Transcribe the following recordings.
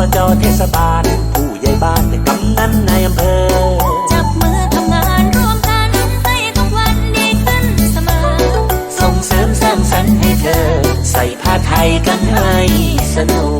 บจเทศบาล ผู้ใหญ่บ้านและกำนันนายอำเภอจับมือทำงานร่วมกันให้ทุกวันดีขึ้นเสมอ ส่งเสริมสร้างสรรค์ให้เธอ ใส่ผ้าไทยกันให้สนุก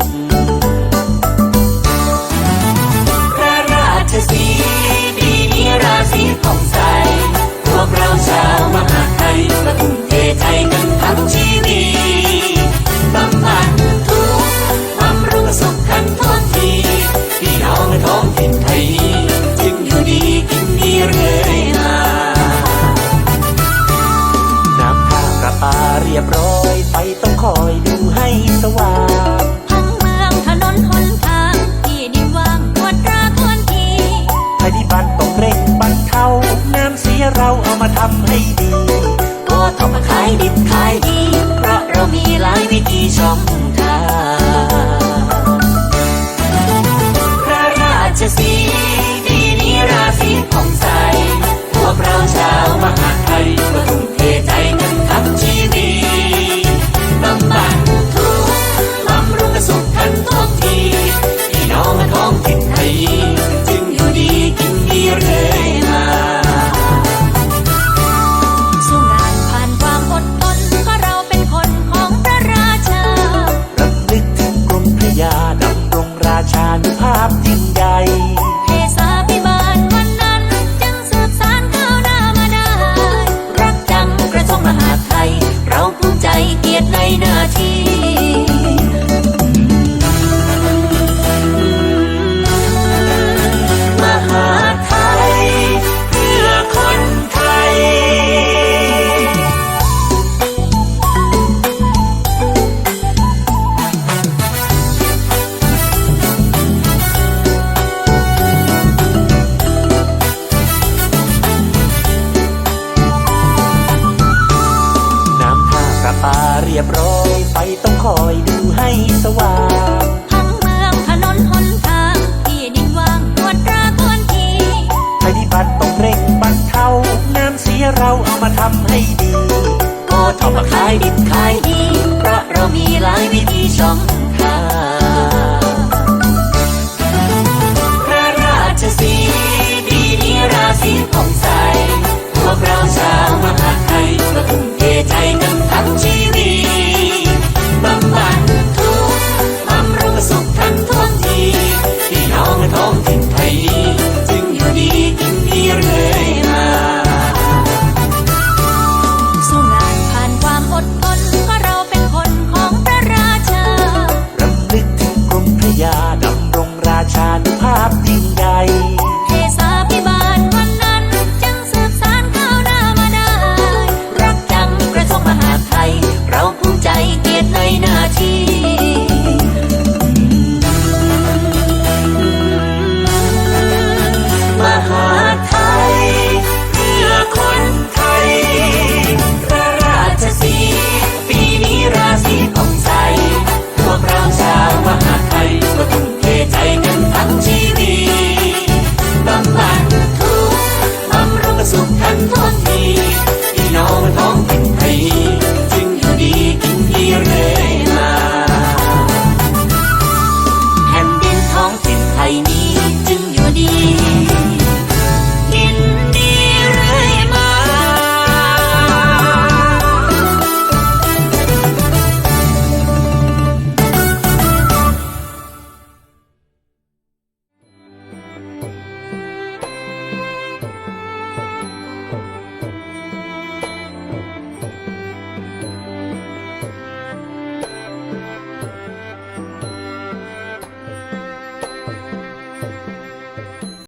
มาทำให้ดี ก็ทำมาขายดิบขายดี ยบร้อยไฟต้องคอยดูให้สว่างทั้งเมืองถนนหนทางที่ดินว่างควรราควรทีภัยพิบัติต้องเร่งบรรเทาน้ำเสียเราเอามาทำให้ดีก็ทำมาขายดิบขายดีเพราะเรามีหลายวิธีช่องทาง